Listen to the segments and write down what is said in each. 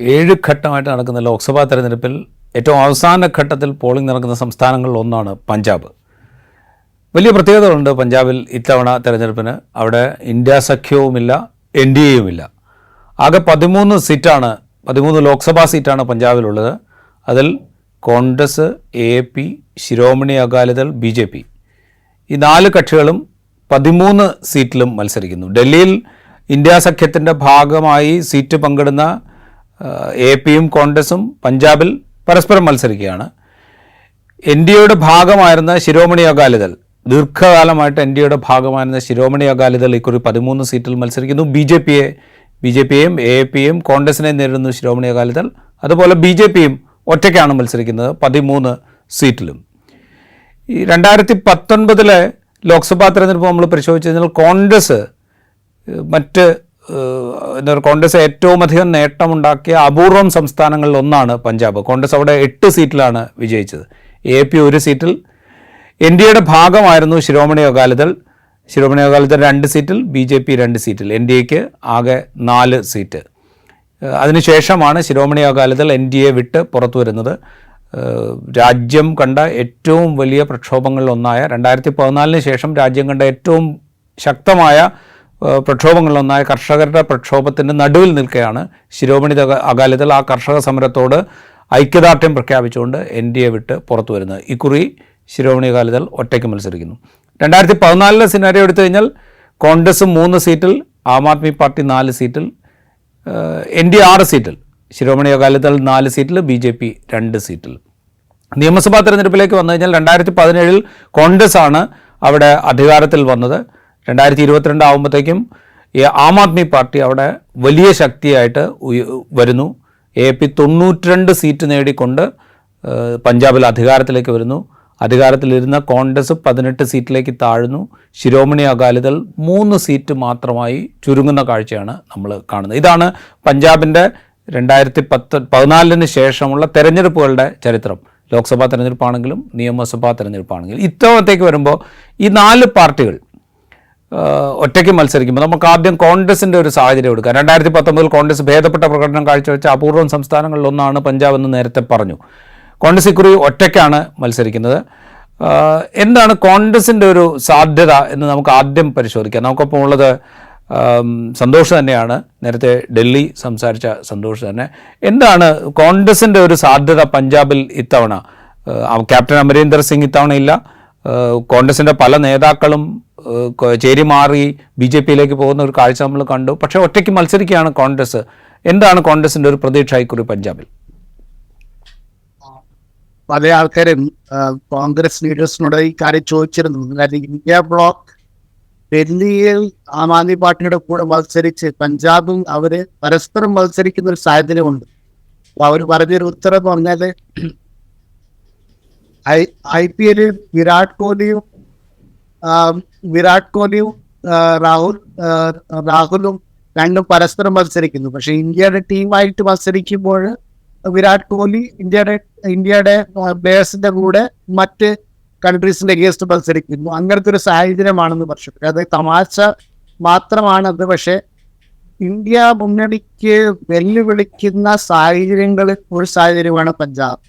ഏഴ് ഘട്ടമായിട്ട് നടക്കുന്ന ലോക്സഭാ തെരഞ്ഞെടുപ്പിൽ ഏറ്റവും അവസാന ഘട്ടത്തിൽ പോളിംഗ് നടക്കുന്ന സംസ്ഥാനങ്ങളിൽ ഒന്നാണ് പഞ്ചാബ്. വലിയ പ്രത്യേകതകളുണ്ട് പഞ്ചാബിൽ ഇത്തവണ തെരഞ്ഞെടുപ്പിന്. അവിടെ ഇന്ത്യ സഖ്യവുമില്ല എൻ ഡി എയുമില്ല. ആകെ പതിമൂന്ന് സീറ്റാണ് പതിമൂന്ന് ലോക്സഭാ സീറ്റാണ് പഞ്ചാബിലുള്ളത്. അതിൽ Congress A P Shiromani Akali Dal B J P. ഈ നാല് കക്ഷികളും പതിമൂന്ന് സീറ്റിലും മത്സരിക്കുന്നു. ഡൽഹിയിൽ ഇന്ത്യാ സഖ്യത്തിന്റെ ഭാഗമായി സീറ്റ് പങ്കിടുന്ന എ പിയും കോൺഗ്രസും പഞ്ചാബിൽ പരസ്പരം മത്സരിക്കുകയാണ്. എൻ ഡി എയുടെ ഭാഗമായിരുന്ന ശിരോമണി അകാലിദൾ ദീർഘകാലമായിട്ട് എൻ ഡി എയുടെ ഭാഗമായിരുന്ന ശിരോമണി അകാലിദൾ ഇക്കുറി പതിമൂന്ന് സീറ്റിൽ മത്സരിക്കുന്നു. ബി ജെ പിയെ ബി ജെ പിയെയും എ പിയും കോൺഗ്രസിനെ നേരിടുന്നു ശിരോമണി അകാലിദൾ അതുപോലെ ബി ജെ പിയും ഒറ്റയ്ക്കാണ് മത്സരിക്കുന്നത് പതിമൂന്ന് സീറ്റിലും. ഈ രണ്ടായിരത്തി പത്തൊൻപതിലെ ലോക്സഭാ തെരഞ്ഞെടുപ്പ് നമ്മൾ പരിശോധിച്ചു കഴിഞ്ഞാൽ കോൺഗ്രസ് മറ്റ് കോൺഗ്രസ് ഏറ്റവും അധികം നേട്ടമുണ്ടാക്കിയ അപൂർവം സംസ്ഥാനങ്ങളിൽ ഒന്നാണ് പഞ്ചാബ്. കോൺഗ്രസ് അവിടെ എട്ട് സീറ്റിലാണ് വിജയിച്ചത്. എ പി ഒരു സീറ്റിൽ എൻ ഡി എയുടെ ഭാഗമായിരുന്നു ശിരോമണി അകാലിദൾ. ശിരോമണി അകാലിദൾ രണ്ട് സീറ്റിൽ ബി ജെ പി രണ്ട് സീറ്റിൽ. എൻ ഡി എക്ക് ആകെ നാല് സീറ്റ്. അതിനുശേഷമാണ് Shiromani Akali Dal N D A വിട്ട് പുറത്തു വരുന്നത്. രാജ്യം കണ്ട ഏറ്റവും വലിയ പ്രക്ഷോഭങ്ങളിലൊന്നായ രണ്ടായിരത്തി പതിനാലിന് ശേഷം രാജ്യം കണ്ട ഏറ്റവും ശക്തമായ പ്രക്ഷോഭങ്ങളിലൊന്നായ കർഷകരുടെ പ്രക്ഷോഭത്തിന്റെ നടുവിൽ നിൽക്കുകയാണ് ശിരോമണി അക- അകാലിദൾ ആ കർഷക സമരത്തോട് ഐക്യദാർഢ്യം പ്രഖ്യാപിച്ചുകൊണ്ട് എൻ ഡി എ വിട്ട് പുറത്തു വരുന്നത്. ഇക്കുറി ശിരോമണി അകാലിദൾ ഒറ്റയ്ക്ക് മത്സരിക്കുന്നു. രണ്ടായിരത്തി പതിനാലിലെ സിനാരിയോ എടുത്തു കഴിഞ്ഞാൽ കോൺഗ്രസ് മൂന്ന് സീറ്റിൽ ആം ആദ്മി പാർട്ടി നാല് സീറ്റിൽ എൻ ഡി ആറ് സീറ്റിൽ ശിരോമണി അകാലിദൾ നാല് സീറ്റിൽ ബി ജെ പി രണ്ട് സീറ്റിൽ. നിയമസഭാ തെരഞ്ഞെടുപ്പിലേക്ക് വന്നു കഴിഞ്ഞാൽ രണ്ടായിരത്തി പതിനേഴിൽ കോൺഗ്രസ് ആണ് അവിടെ അധികാരത്തിൽ വന്നത്. രണ്ടായിരത്തി ഇരുപത്തിരണ്ട് ആകുമ്പോഴത്തേക്കും ഈ ആം ആദ്മി പാർട്ടി അവിടെ വലിയ ശക്തിയായിട്ട് വരുന്നു. എ പി തൊണ്ണൂറ്റിരണ്ട് സീറ്റ് നേടിക്കൊണ്ട് പഞ്ചാബിൽ അധികാരത്തിലേക്ക് വരുന്നു. അധികാരത്തിലിരുന്ന കോൺഗ്രസ് പതിനെട്ട് സീറ്റിലേക്ക് താഴ്ന്നു. ശിരോമണി അകാലിദൾ മൂന്ന് സീറ്റ് മാത്രമായി ചുരുങ്ങുന്ന കാഴ്ചയാണ് നമ്മൾ കാണുന്നത്. ഇതാണ് പഞ്ചാബിന്റെ രണ്ടായിരത്തി പത്ത് പതിനാലിന് ശേഷമുള്ള തെരഞ്ഞെടുപ്പുകളുടെ ചരിത്രം. ലോക്സഭാ തെരഞ്ഞെടുപ്പാണെങ്കിലും നിയമസഭാ തെരഞ്ഞെടുപ്പാണെങ്കിലും. ഇത്തവണത്തേക്ക് വരുമ്പോൾ ഈ നാല് പാർട്ടികൾ ഒറ്റയ്ക്ക് മത്സരിക്കുമ്പോൾ നമുക്ക് ആദ്യം കോൺഗ്രസിന്റെ ഒരു സാഹചര്യം എടുക്കാം. രണ്ടായിരത്തി പത്തൊമ്പതിൽ കോൺഗ്രസ് ഭേദപ്പെട്ട പ്രകടനം കാഴ്ചവെച്ച അപൂർവം സംസ്ഥാനങ്ങളിലൊന്നാണ് പഞ്ചാബ് എന്ന് നേരത്തെ പറഞ്ഞു. കോൺഗ്രസ് ഇക്കുറി ഒറ്റയ്ക്കാണ് മത്സരിക്കുന്നത്. എന്താണ് കോൺഗ്രസിന്റെ ഒരു സാധ്യത എന്ന് നമുക്ക് ആദ്യം പരിശോധിക്കാം. നമുക്കൊപ്പം ഉള്ളത് സന്തോഷ് തന്നെയാണ്. നേരത്തെ ഡൽഹി സംസാരിച്ച സന്തോഷ് തന്നെ. എന്താണ് കോൺഗ്രസിന്റെ ഒരു സാധ്യത പഞ്ചാബിൽ ഇത്തവണ? ക്യാപ്റ്റൻ അമരീന്ദർ സിംഗ് ഇത്തവണ ഇല്ല. കോൺഗ്രസിന്റെ പല നേതാക്കളും ചേരി മാറി ബി ജെ പിയിലേക്ക് പോകുന്ന ഒരു കാഴ്ച നമ്മൾ കണ്ടു. പക്ഷേ ഒറ്റയ്ക്ക് മത്സരിക്കുകയാണ് കോൺഗ്രസ്. എന്താണ് കോൺഗ്രസിന്റെ ഒരു പ്രതീക്ഷ ഇക്കുറി പഞ്ചാബിൽ? പല ആൾക്കാരും കോൺഗ്രസ് ലീഡേഴ്സിനോട് ഈ കാര്യം ചോദിച്ചിരുന്നു. ഇന്ത്യ ബ്ലോക്ക് ഡൽഹിയിൽ ആം ആദ്മി പാർട്ടിയുടെ കൂടെ മത്സരിച്ച് പഞ്ചാബും അവർ പരസ്പരം മത്സരിക്കുന്ന ഒരു സാഹചര്യമുണ്ട്. അപ്പൊ അവർ പറഞ്ഞൊരു ഉത്തരം പറഞ്ഞാൽ ഐ ഐ പി എല്ലിൽ വിരാട് കോഹ്ലിയും വിരാട് കോഹ്ലിയും രാഹുൽ രാഹുലും രണ്ടും പരസ്പരം മത്സരിക്കുന്നു. പക്ഷെ ഇന്ത്യയുടെ ടീമായിട്ട് മത്സരിക്കുമ്പോൾ വിരാട് കോഹ്ലി ഇന്ത്യയുടെ ഇന്ത്യയുടെ പ്ലേയേഴ്സിന്റെ കൂടെ മറ്റ് കൺട്രീസിന്റെ അഗേൻസ്റ്റ് മത്സരിക്കുന്നു. അങ്ങനത്തെ ഒരു സാഹചര്യമാണെന്ന് പറഞ്ഞു അത് തമാശ മാത്രമാണത് പക്ഷെ ഇന്ത്യ മുന്നണിക്ക് വെല്ലുവിളിക്കുന്ന സാഹചര്യങ്ങളിൽ ഒരു സാഹചര്യമാണ് പഞ്ചാബ്.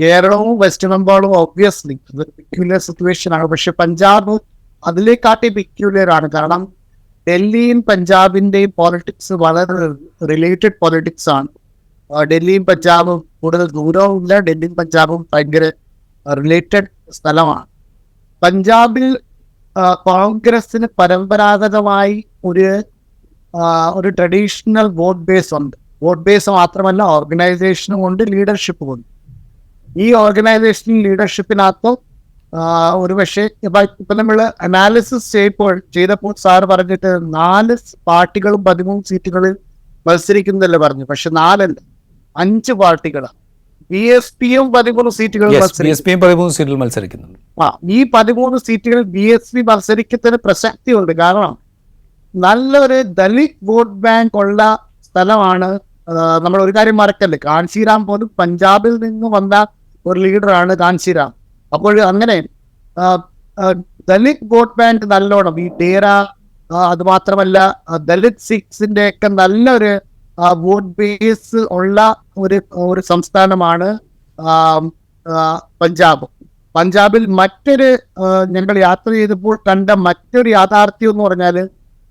കേരളവും വെസ്റ്റ് ബംഗാളും ഒബ്വിയസ്ലി പിക്യുലർ സിറ്റുവേഷൻ ആണ്. പക്ഷെ പഞ്ചാബ് അതിലേക്കാട്ടി പിക്യുലർ ആണ്. കാരണം ഡൽഹിയും പഞ്ചാബിന്റെയും പോളിറ്റിക്സ് വളരെ റിലേറ്റഡ് പോളിറ്റിക്സ് ആണ്. ഡൽഹിയും പഞ്ചാബും കൂടുതൽ ദൂരവും ഇല്ല ഡൽഹിയും പഞ്ചാബും ഭയങ്കര റിലേറ്റഡ് സ്ഥലമാണ്. പഞ്ചാബിൽ കോൺഗ്രസിന് പരമ്പരാഗതമായി ഒരു ഒരു ട്രഡീഷണൽ വോട്ട് ബേസ് ഉണ്ട്. വോട്ട് ബേസ് മാത്രമല്ല ഓർഗനൈസേഷനും ഉണ്ട് ലീഡർഷിപ്പും ഉണ്ട് ഈ ഓർഗനൈസേഷൻ ലീഡർഷിപ്പിനകത്ത് ഒരു പക്ഷേ ഇപ്പൊ നമ്മൾ അനാലിസിസ് ചെയ്യപ്പോൾ ചെയ്തപ്പോൾ സാർ പറഞ്ഞിട്ട് നാല് പാർട്ടികളും പതിമൂന്ന് സീറ്റുകളിൽ മത്സരിക്കുന്നതല്ലേ പറഞ്ഞു. പക്ഷെ നാലല്ല. അഞ്ച് പാർട്ടികളാണ്. ബി എസ് പിയും പതിമൂന്ന് സീറ്റിൽ മത്സരിക്കുന്നുണ്ട്. ആ ഈ പതിമൂന്ന് സീറ്റുകളിൽ ബി എസ് പി മത്സരിക്കുന്നതിന് പ്രസക്തിയുണ്ട്. കാരണം നല്ലൊരു ദലിത് വോട്ട് ബാങ്ക് ഉള്ള സ്ഥലമാണ് നമ്മൾ ഒരു കാര്യം മറക്കല്ലേ? കാൺസിറാം പോലും പഞ്ചാബിൽ നിന്ന് വന്ന ഒരു ലീഡറാണ് കാൻസിറാം അപ്പോൾ അങ്ങനെ ദലിത് വോട്ട് ബാങ്ക് നല്ലോണം ഈ ആ, അത് മാത്രമല്ല ദലിത് സിഖ്സിന്റെ ഒക്കെ നല്ലൊരു വോട്ട് ബേസ് ഉള്ള ഒരു ഒരു സംസ്ഥാനമാണ് പഞ്ചാബ്. പഞ്ചാബിൽ മറ്റൊരു ഞങ്ങൾ യാത്ര ചെയ്തപ്പോൾ കണ്ട മറ്റൊരു യാഥാർത്ഥ്യം എന്ന് പറഞ്ഞാൽ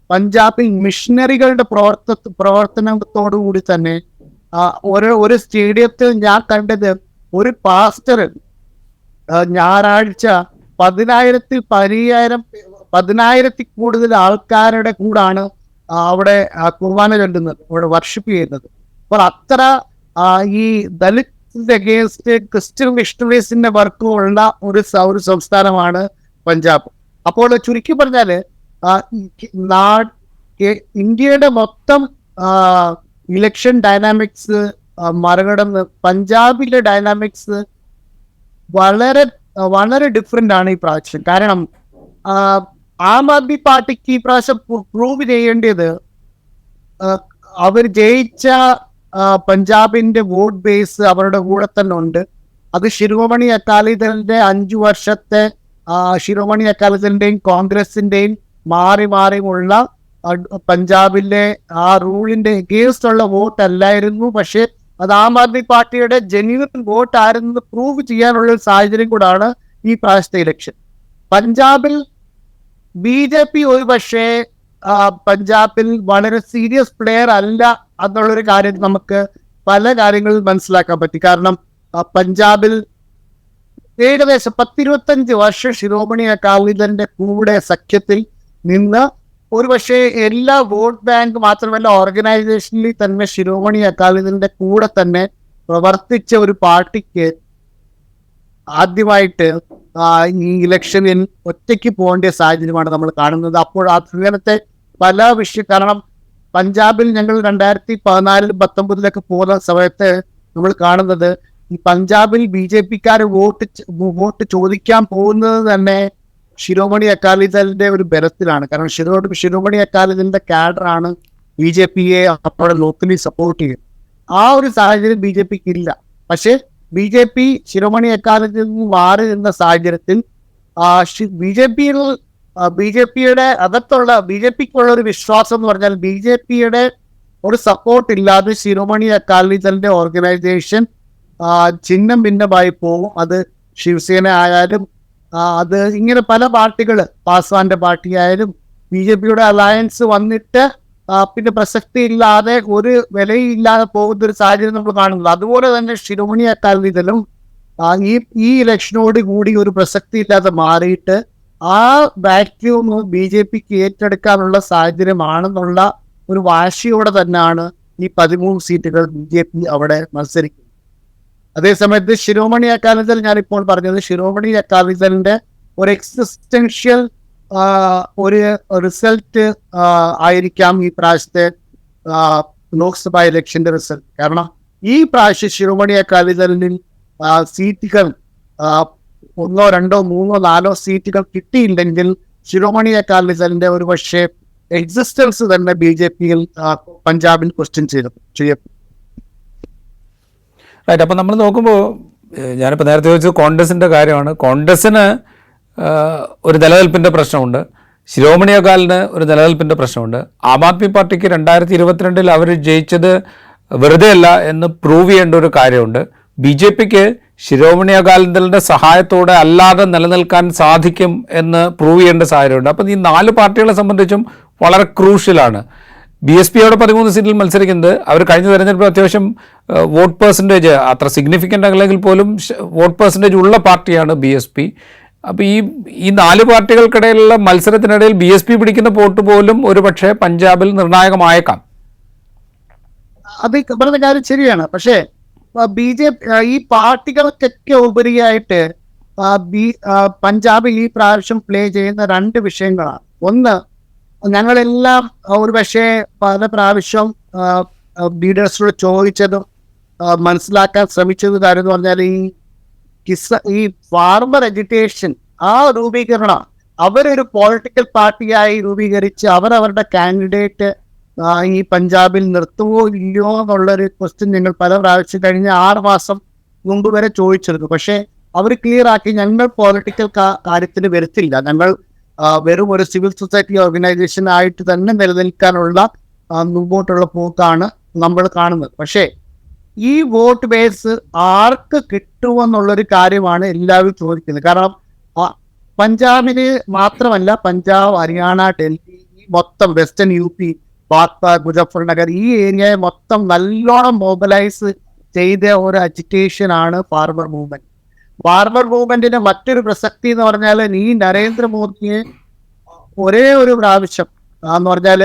പഞ്ചാബിൽ മിഷനറികളുടെ പ്രവർത്ത പ്രവർത്തനത്തോടു കൂടി തന്നെ ഒരു ഒരു സ്റ്റേഡിയത്തിൽ ഞാൻ കണ്ടത് ഒരു പാസ്റ്റർ ഞായറാഴ്ച പതിനായിരത്തിൽ പതിനായിരം പതിനായിരത്തി കൂടുതൽ ആൾക്കാരുടെ കൂടാണ് അവിടെ കുർബാന ചൊല്ലുന്നത് അവിടെ വർഷിപ്പ് ചെയ്യുന്നത്. അപ്പോൾ അത്ര ഈ ദലിത് അഗേൻസ്റ്റ് ക്രിസ്ത്യൻ മിഷണറീസിന്റെ വർക്ക് ഉള്ള ഒരു ഒരു സംസ്ഥാനമാണ് പഞ്ചാബ്. അപ്പോൾ ചുരുക്കി പറഞ്ഞാൽ ആ, ഈ നാ- കേ- ഇന്ത്യയുടെ മൊത്തം ഇലക്ഷൻ ഡൈനാമിക്സ് മറികടന്ന് പഞ്ചാബിലെ ഡൈനാമിക്സ് വളരെ വളരെ ഡിഫറെന്റ് ആണ് ഈ പ്രാവശ്യം. കാരണം ആ, ആദ്മി പാർട്ടിക്ക് ഈ പ്രാവശ്യം പ്രൂവ് ചെയ്യേണ്ടത് അവർ ജയിച്ച പഞ്ചാബിന്റെ വോട്ട് ബേസ് അവരുടെ കൂടെ തന്നെ ഉണ്ട്. അത് ശിരോമണി അക്കാലിദളിന്റെ അഞ്ചു വർഷത്തെ ശിരോമണി അക്കാലിദളിന്റെയും കോൺഗ്രസിന്റെയും മാറി മാറിയുള്ള പഞ്ചാബിലെ ആ റൂളിന്റെ എഗേൻസ്റ്റ് ഉള്ള വോട്ട് അല്ലായിരുന്നു. പക്ഷെ അത് ആം ആദ്മി പാർട്ടിയുടെ ജെന്യൂൻ വോട്ട് ആരെന്ന് പ്രൂവ് ചെയ്യാനുള്ള ഒരു സാഹചര്യം കൂടാണ് ഈ പ്രാവശ്യത്തെ ഇലക്ഷൻ പഞ്ചാബിൽ ബി ജെ പി ഒരു പക്ഷേ പഞ്ചാബിൽ വളരെ സീരിയസ് പ്ലെയർ അല്ല എന്നുള്ളൊരു കാര്യം നമുക്ക് പല കാര്യങ്ങളിൽ മനസ്സിലാക്കാൻ പറ്റി. കാരണം പഞ്ചാബിൽ ഏകദേശം പത്തിരുപത്തഞ്ച് വർഷം ശിരോമണി അകാലിദന്റെ കൂടെ സഖ്യത്തിൽ നിന്ന് ഒരുപക്ഷെ എല്ലാ വോട്ട് ബാങ്ക് മാത്രമല്ല ഓർഗനൈസേഷനിൽ തന്നെ ശിരോമണി അക്കാലിദന്റെ കൂടെ തന്നെ പ്രവർത്തിച്ച ഒരു പാർട്ടിക്ക് ആദ്യമായിട്ട് ഈ ഇലക്ഷനിൽ ഒറ്റയ്ക്ക് പോകേണ്ട സാഹചര്യമാണ് നമ്മൾ കാണുന്നത്. അപ്പോൾ അങ്ങനത്തെ പല വിഷയ കാരണം പഞ്ചാബിൽ ഞങ്ങൾ രണ്ടായിരത്തി പതിനാലിൽ പത്തൊമ്പതിലൊക്കെ പോകുന്ന സമയത്ത് നമ്മൾ കാണുന്നത് ഈ പഞ്ചാബിൽ ബി ജെ പിക്കാർ വോട്ട് വോട്ട് ചോദിക്കാൻ പോകുന്നത് തന്നെ ശിരോമണി അക്കാലിദളിന്റെ ഒരു ബലത്തിലാണ്. കാരണം ശിരോ ശിരോമണി അക്കാലിദളിന്റെ കാഡറാണ് ബി ജെ പിയെ അപ്പോഴെ ലോക്കലി സപ്പോർട്ട് ചെയ്യും ആ ഒരു സാഹചര്യം ബി ജെ പിക്ക് ഇല്ല. പക്ഷേ ബി ജെ പി ശിരോമണി അക്കാദമിയിൽ നിന്ന് മാറി നിന്ന സാഹചര്യത്തിൽ ബി ജെ പിയിൽ ബി ജെ പിയുടെ അകത്തുള്ള ബി ജെ പിക്കുള്ള ഒരു വിശ്വാസം എന്ന് പറഞ്ഞാൽ ബി ജെ പിയുടെ ഒരു സപ്പോർട്ട് ഇല്ലാതെ ശിരോമണി അക്കാലിദളിന്റെ ഓർഗനൈസേഷൻ ചിഹ്നം ഭിന്നമായി പോകും. അത് ശിവസേന ആയാലും അത് ഇങ്ങനെ പല പാർട്ടികൾ പാസ്വാന്റെ പാർട്ടി ആയാലും ബി ജെ പിയുടെ അലയൻസ് വന്നിട്ട് പിന്നെ പ്രസക്തി ഇല്ലാതെ ഒരു വിലയില്ലാതെ പോകുന്ന ഒരു സാഹചര്യം നമ്മൾ കാണുന്നത് അതുപോലെ തന്നെ ശിരോമണി അക്കാലിദളും ഇതിലും ഈ ഈ ഇലക്ഷനോട് കൂടി ഒരു പ്രസക്തി ഇല്ലാതെ മാറിയിട്ട് ആ വാക്യൂം ബി ജെ പിക്ക് ഏറ്റെടുക്കാനുള്ള സാഹചര്യമാണെന്നുള്ള ഒരു വാശിയോടെ തന്നെയാണ് ഈ പതിമൂന്ന് സീറ്റുകൾ ബി ജെ പി അവിടെ മത്സരിക്കുന്നത്. അതേസമയത്ത് ശിരോമണി അക്കാലിദൾ ഞാനിപ്പോൾ പറഞ്ഞത് ശിരോമണി അക്കാലിദളിന്റെ ഒരു എക്സിസ്റ്റൻഷ്യൽ ഒരു റിസൾട്ട് ആയിരിക്കാം ഈ പ്രാവശ്യത്തെ ലോക്സഭ ഇലക്ഷന്റെ റിസൾട്ട് കാരണം ഈ പ്രാവശ്യം ശിരോമണി അക്കാലിദളിൽ ആ, സീറ്റുകൾ ഒന്നോ രണ്ടോ മൂന്നോ നാലോ സീറ്റുകൾ കിട്ടിയില്ലെങ്കിൽ ശിരോമണി അക്കാലിദളിന്റെ ഒരു പക്ഷേ എക്സിസ്റ്റൻസ് തന്നെ ബി ജെ പിയിൽ പഞ്ചാബിൽ ക്വസ്റ്റ്യൻ ചെയ്തു ചെയ്യപ്പെട്ടു. റൈറ്റ് അപ്പം നമ്മൾ നോക്കുമ്പോൾ ഞാനിപ്പോൾ നേരത്തെ ചോദിച്ചത് കോൺഗ്രസിന്റെ കാര്യമാണ്. കോൺഗ്രസ്സിന് ഒരു നിലനിൽപ്പിന്റെ പ്രശ്നമുണ്ട്. ശിരോമണി അകാലിന് ഒരു നിലനിൽപ്പിന്റെ പ്രശ്നമുണ്ട്. ആം ആദ്മി പാർട്ടിക്ക് രണ്ടായിരത്തി ഇരുപത്തിരണ്ടിൽ അവർ ജയിച്ചത് വെറുതെ അല്ല എന്ന് പ്രൂവ് ചെയ്യേണ്ട ഒരു കാര്യമുണ്ട്. ബി ജെ പിക്ക് ശിരോമണി അകാലിദളിന്റെ സഹായത്തോടെ അല്ലാതെ നിലനിൽക്കാൻ സാധിക്കും എന്ന് പ്രൂവ് ചെയ്യേണ്ട സാഹചര്യമുണ്ട്. അപ്പം ഈ നാല് പാർട്ടികളെ സംബന്ധിച്ചും വളരെ ക്രൂഷ്യലാണ് ബി എസ് പിയോടെ പതിമൂന്ന് സീറ്റിൽ മത്സരിക്കുന്നത്. അവർ കഴിഞ്ഞ തെരഞ്ഞെടുപ്പിൽ അത്യാവശ്യം വോട്ട് പെർസെന്റേജ് അത്ര സിഗ്നിഫിക്കന്റ് അല്ലെങ്കിൽ പോലും വോട്ട് പെർസെന്റേജ് ഉള്ള പാർട്ടിയാണ് ബി എസ് പി. അപ്പോൾ ഈ ഈ നാല് പാർട്ടികൾക്കിടയിലുള്ള മത്സരത്തിനിടയിൽ ബി എസ് പി പിടിക്കുന്ന വോട്ട് പോലും ഒരു പക്ഷേ പഞ്ചാബിൽ നിർണായകമായേക്കാം. അത് പറഞ്ഞ കാര്യം ശരിയാണ്. പക്ഷേ ബി ജെ ഈ പാർട്ടികൾക്കൊക്കെ ഉപരിയായിട്ട് ബി പഞ്ചാബിൽ ഈ പ്രാവശ്യം പ്ലേ ചെയ്യുന്ന രണ്ട് വിഷയങ്ങളാണ്. ഒന്ന് ഞങ്ങളെല്ലാം ഒരു പക്ഷേ പല പ്രാവശ്യം ലീഡേഴ്സിനോട് ചോദിച്ചതും മനസ്സിലാക്കാൻ ശ്രമിച്ചത് കാര്യം എന്ന് പറഞ്ഞാൽ ഈ കിസ ഈ ഫാർമർ എഡ്യൂക്കേഷൻ ആ രൂപീകരണം അവരൊരു പൊളിറ്റിക്കൽ പാർട്ടിയായി രൂപീകരിച്ച് അവരവരുടെ കാൻഡിഡേറ്റ് ഈ പഞ്ചാബിൽ നിർത്തുമോ ഇല്ലയോ എന്നുള്ളൊരു ക്വസ്റ്റ്യൻ ഞങ്ങൾ പല പ്രാവശ്യം കഴിഞ്ഞ ആറ് മാസം മുമ്പ് വരെ ചോദിച്ചിരുന്നു. പക്ഷേ അവർ ക്ലിയർ ആക്കി ഞങ്ങൾ പൊളിറ്റിക്കൽ കാര്യത്തിന് വരുത്തില്ല ഞങ്ങൾ വെറും ഒരു സിവിൽ സൊസൈറ്റി ഓർഗനൈസേഷൻ ആയിട്ട് തന്നെ നിലനിൽക്കാനുള്ള മുമ്പോട്ടുള്ള പോക്കാണ് നമ്മൾ കാണുന്നത്. പക്ഷേ ഈ വോട്ട് ബേസ് ആർക്ക് കിട്ടുമെന്നുള്ളൊരു കാര്യമാണ് എല്ലാവരും ചോദിക്കുന്നത്. കാരണം പഞ്ചാബിന് മാത്രമല്ല പഞ്ചാബ് ഹരിയാന ഡൽഹി മൊത്തം വെസ്റ്റേൺ യു പി ബാത്ത മുജഫർനഗർ ഈ ഏരിയയെ മൊത്തം നല്ലോണം മൊബിലൈസ് ചെയ്ത ഒരു അജിറ്റേഷൻ ആണ് ഫാർമർ മൂവ്മെന്റ്. ഫാർമർ മൂവ്മെന്റിന്റെ മറ്റൊരു പ്രസക്തി എന്ന് പറഞ്ഞാൽ ഈ നരേന്ദ്രമോദിയെ ഒരേ ഒരു പ്രാവശ്യം എന്ന് പറഞ്ഞാൽ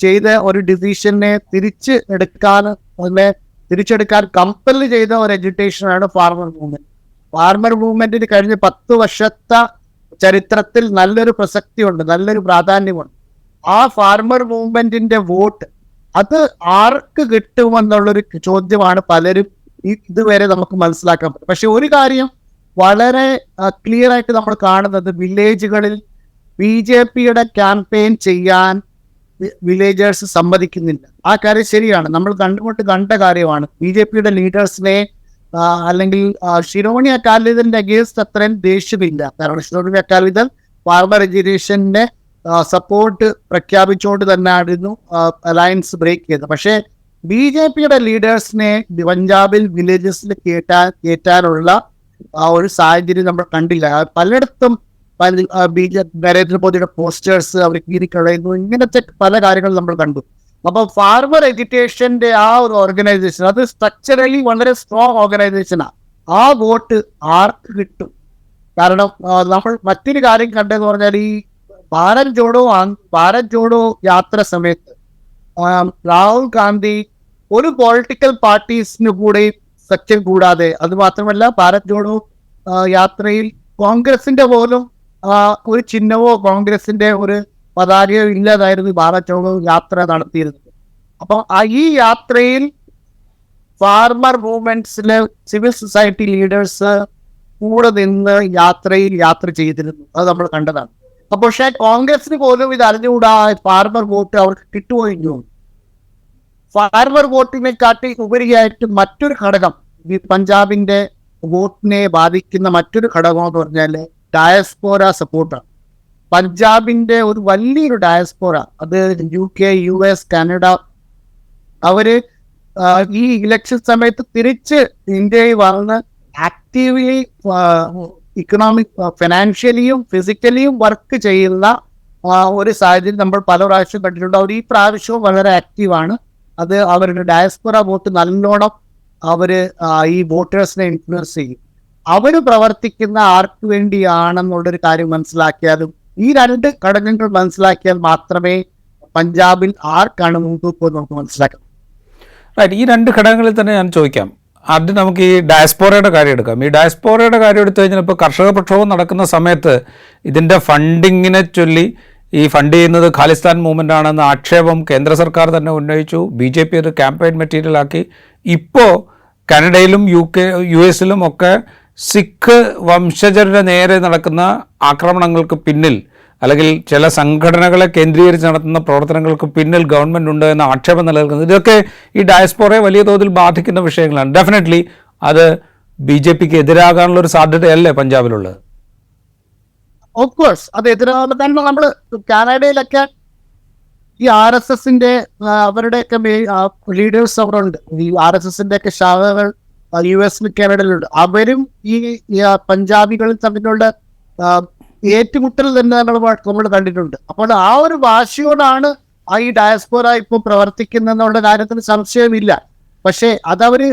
ചെയ്ത ഒരു ഡിസിഷനെ തിരിച്ച് എടുക്കാൻ അതിനെ തിരിച്ചെടുക്കാൻ കമ്പൽ ചെയ്ത ഒരു എഡ്യൂട്ടേഷൻ ആണ് ഫാർമർ മൂവ്മെന്റ്. ഫാർമർ മൂവ്മെന്റിന് കഴിഞ്ഞ പത്ത് വർഷത്തെ ചരിത്രത്തിൽ നല്ലൊരു പ്രസക്തിയുണ്ട് നല്ലൊരു പ്രാധാന്യമുണ്ട്. ആ ഫാർമർ മൂവ്മെന്റിന്റെ വോട്ട് അത് ആർക്ക് കിട്ടുമെന്നുള്ളൊരു ചോദ്യമാണ് പലരും ഇതുവരെ നമുക്ക് മനസ്സിലാക്കാൻ പറ്റും. പക്ഷെ ഒരു കാര്യം വളരെ ക്ലിയർ ആയിട്ട് നമ്മൾ കാണുന്നത് വില്ലേജുകളിൽ ബി ജെ പിയുടെ ക്യാമ്പയിൻ ചെയ്യാൻ വില്ലേജേഴ്സ് സമ്മതിക്കുന്നില്ല. ആ കാര്യം ശരിയാണ്. നമ്മൾ കണ്ടുകൊണ്ട് കണ്ട കാര്യമാണ്. ബി ജെ പിയുടെ ലീഡേഴ്സിനെ അല്ലെങ്കിൽ ശിരോമണി അക്കാലിദലിന്റെ അഗേൻസ്റ്റ് അത്രയും ദേഷ്യമില്ല. കാരണം ശിരോമണി അക്കാലിദൽ ഫാർമർ എഡ്യൂക്കേഷന്റെ സപ്പോർട്ട് പ്രഖ്യാപിച്ചുകൊണ്ട് തന്നെയായിരുന്നു അലയൻസ് ബ്രേക്ക് ചെയ്തത്. പക്ഷേ ബി ജെ പിയുടെ ലീഡേഴ്സിനെ പഞ്ചാബിൽ വില്ലേജസിൽ കേറ്റാൻ കയറ്റാനുള്ള ആ ഒരു സാഹചര്യം നമ്മൾ കണ്ടില്ല. പലയിടത്തും പല ബി ജെ നരേന്ദ്രമോദിയുടെ പോസ്റ്റേഴ്സ് അവർ കീറിക്കളയുന്നു. ഇങ്ങനത്തെ പല കാര്യങ്ങളും നമ്മൾ കണ്ടു. അപ്പൊ ഫാർമർ എഡ്യൂക്കേഷന്റെ ആ ഒരു ഓർഗനൈസേഷൻ അത് സ്ട്രക്ചറലി വളരെ സ്ട്രോങ് ഓർഗനൈസേഷനാ ആ. വോട്ട് ആർക്ക് കിട്ടും? കാരണം നമ്മൾ മറ്റൊരു കാര്യം കണ്ടെന്ന് പറഞ്ഞാൽ ഈ ഭാരത് ജോഡോ ഭാരത് ജോഡോ യാത്ര സമയത്ത് രാഹുൽ ഗാന്ധി ഒരു പൊളിറ്റിക്കൽ പാർട്ടീസിന് കൂടെ സഖ്യം കൂടാതെ അത് മാത്രമല്ല ഭാരത് ജോഡോ യാത്രയിൽ കോൺഗ്രസിന്റെ പോലും ഒരു ചിഹ്നമോ കോൺഗ്രസിന്റെ ഒരു പതാകയോ ഇല്ലാതായിരുന്നു ഭാരത് ജോഡോ യാത്ര നടത്തിയിരുന്നത്. അപ്പൊ ഈ യാത്രയിൽ ഫാർമർ മൂവ്മെന്റ്സിലെ സിവിൽ സൊസൈറ്റി ലീഡേഴ്സ് കൂടെ നിന്ന് യാത്രയിൽ യാത്ര ചെയ്തിരുന്നു. അത് നമ്മൾ കണ്ടതാണ്. അപ്പൊ പക്ഷേ കോൺഗ്രസിന് പോലും ഇത് അറിഞ്ഞുകൂടാ ഫാർമർ വോട്ട് അവർക്ക് കിട്ടുമോ ഫാർമർ വോട്ടിനെ കാട്ടി ഉപരിയായിട്ട് മറ്റൊരു ഘടകം ഈ പഞ്ചാബിന്റെ വോട്ടിനെ ബാധിക്കുന്ന മറ്റൊരു ഘടകം എന്ന് പറഞ്ഞാൽ ഡയസ്പോര സപ്പോർട്ടാണ്. പഞ്ചാബിന്റെ ഒരു വലിയൊരു ഡയസ്പോര അത് U K U S Canada അവർ ഈ ഇലക്ഷൻ സമയത്ത് തിരിച്ച് ഇന്ത്യയിൽ വന്ന് ആക്റ്റീവ്ലി ഇക്കണോമിക് ഫിനാൻഷ്യലിയും ഫിസിക്കലിയും വർക്ക് ചെയ്യുന്ന ഒരു സാഹചര്യം നമ്മൾ പല പ്രാവശ്യം കണ്ടിട്ടുണ്ട്. അവർ ഈ പ്രാവശ്യവും വളരെ ആക്റ്റീവാണ് അത് അവരുടെ ഡയസ്പൊറ വോട്ട് നല്ലോണം അവർ ഈ വോട്ടേഴ്സിനെ ഇൻഫ്ലുവൻസ് ചെയ്യും. അവർ പ്രവർത്തിക്കുന്ന ആർക്ക് വേണ്ടിയാണെന്നുള്ളൊരു കാര്യം മനസ്സിലാക്കിയാലും ഈ രണ്ട് ഘടകങ്ങൾ മനസ്സിലാക്കിയാൽ മാത്രമേ പഞ്ചാബിൽ ആർക്കാണ് മുൻതൂക്കം നമുക്ക് മനസ്സിലാക്കാം. റൈറ്റ് ഈ രണ്ട് ഘടകങ്ങളിൽ തന്നെ ഞാൻ ചോദിക്കാം. ആദ്യം നമുക്ക് ഈ ഡയസ്പോറയുടെ കാര്യം എടുക്കാം. ഈ ഡയസ്പോറയുടെ കാര്യം എടുത്തു കഴിഞ്ഞാൽ ഇപ്പോൾ കർഷക പ്രക്ഷോഭം നടക്കുന്ന സമയത്ത് ഇതിന്റെ ഫണ്ടിങ്ങിനെ ചൊല്ലി ഈ ഫണ്ട് ചെയ്യുന്നത് ഖാലിസ്ഥാൻ മൂവ്മെന്റ് ആണെന്ന ആക്ഷേപം കേന്ദ്ര സർക്കാർ തന്നെ ഉന്നയിച്ചു. ബി ജെ പി അത് ക്യാമ്പയിൻ മെറ്റീരിയലാക്കി ഇപ്പോൾ കാനഡയിലും യു കെ യു എസിലും ഒക്കെ സിഖ് വംശജരുടെ നേരെ നടക്കുന്ന ആക്രമണങ്ങൾക്ക് പിന്നിൽ അല്ലെങ്കിൽ ചില സംഘടനകളെ കേന്ദ്രീകരിച്ച് നടത്തുന്ന പ്രവർത്തനങ്ങൾക്ക് പിന്നിൽ ഗവൺമെന്റ് ഉണ്ട് എന്ന ആക്ഷേപം നിലനിൽക്കുന്നത് ഇതൊക്കെ ഈ ഡയസ്പോറയെ വലിയ തോതിൽ ബാധിക്കുന്ന വിഷയങ്ങളാണ്. ഡെഫിനറ്റ്ലി അത് ബി ജെ പിക്ക് എതിരാകാനുള്ളൊരു സാധ്യതയല്ലേ പഞ്ചാബിലുള്ളത്? ഓഫ് കോഴ്സ് അത് എതിരാകുമ്പോൾ തന്നെ നമ്മൾ കാനഡയിലൊക്കെ ഈ ആർ എസ് എസിന്റെ അവരുടെയൊക്കെ മെയിൻ ലീഡേഴ്സ് അവിടെ ഉണ്ട് ഈ ആർ എസ് എസിന്റെ ഒക്കെ ശാഖകൾ യു എസിലും കാനഡയിലുണ്ട്. അവരും ഈ പഞ്ചാബികളും തമ്മിലുള്ള ഏറ്റുമുട്ടൽ തന്നെ നമ്മൾ നമ്മൾ കണ്ടിട്ടുണ്ട്. അപ്പോൾ ആ ഒരു വാശിയോടാണ് ആ ഈ ഡയസ്പോറ ഇപ്പോൾ പ്രവർത്തിക്കുന്നെന്നുള്ള കാര്യത്തിന് സംശയമില്ല. പക്ഷേ അതവര്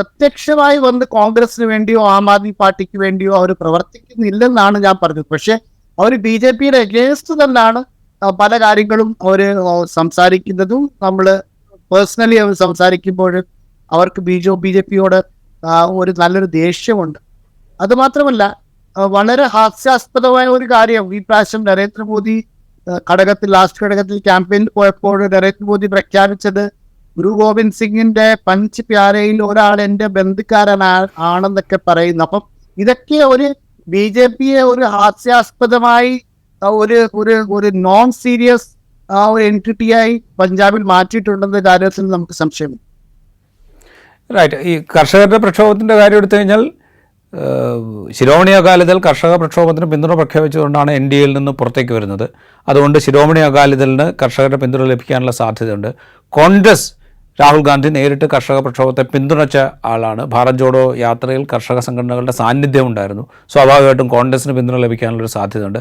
പ്രത്യക്ഷമായി വന്ന് കോൺഗ്രസിന് വേണ്ടിയോ ആം ആദ്മി പാർട്ടിക്ക് വേണ്ടിയോ അവർ പ്രവർത്തിക്കുന്നില്ലെന്നാണ് ഞാൻ പറഞ്ഞത്. പക്ഷെ അവർ ബി ജെ പിയുടെ അഗേൻസ്റ്റ് തന്നെയാണ് പല കാര്യങ്ങളും അവർ സംസാരിക്കുന്നതും നമ്മൾ പേഴ്സണലി അവർ സംസാരിക്കുമ്പോൾ അവർക്ക് ബി ജെ ബി ജെ പിയോട് ഒരു നല്ലൊരു ദേഷ്യമുണ്ട്. അതുമാത്രമല്ല വളരെ ഹാസ്യാസ്പദമായ ഒരു കാര്യം. ഈ പ്രാവശ്യം നരേന്ദ്രമോദി ഘടകത്തിൽ ലാസ്റ്റ് ഘടകത്തിൽ ക്യാമ്പയിനിൽ പോയപ്പോൾ നരേന്ദ്രമോദി പ്രഖ്യാപിച്ചത് ഗുരു ഗോവിന്ദ് സിംഗിന്റെ പഞ്ച് പ്യാരയിൽ ഒരാൾ എന്റെ ബന്ധുക്കാരനാ ആണെന്നൊക്കെ പറയുന്നു. അപ്പം ഇതൊക്കെ ഒരു ബി ജെ പിയെ ഒരു ഹാസ്യാസ്പദമായി ഒരു ഒരു ഒരു നോൺ സീരിയസ് ആ ഒരു എന്റിറ്റിയായി പഞ്ചാബിൽ മാറ്റിയിട്ടുണ്ടെന്ന കാര്യത്തിൽ നമുക്ക് സംശയമില്ല റൈറ്റ് ഈ കർഷകരുടെ പ്രക്ഷോഭത്തിന്റെ കാര്യം എടുത്തു കഴിഞ്ഞാൽ ശിരോമണി അകാലിദൾ കർഷക പ്രക്ഷോഭത്തിന് പിന്തുണ പ്രഖ്യാപിച്ചുകൊണ്ടാണ് എൻ ഡി എയിൽ നിന്ന് പുറത്തേക്ക് വരുന്നത്. അതുകൊണ്ട് ശിരോമണി അകാലിദളിന് കർഷകരുടെ പിന്തുണ ലഭിക്കാനുള്ള സാധ്യതയുണ്ട്. കോൺഗ്രസ് രാഹുൽ ഗാന്ധി നേരിട്ട് കർഷക പ്രക്ഷോഭത്തെ പിന്തുണച്ച ആളാണ്. ഭാരത് ജോഡോ യാത്രയിൽ കർഷക സംഘടനകളുടെ സാന്നിധ്യം ഉണ്ടായിരുന്നു. സ്വാഭാവികമായിട്ടും കോൺഗ്രസിന് പിന്തുണ ലഭിക്കാനുള്ളൊരു സാധ്യതയുണ്ട്.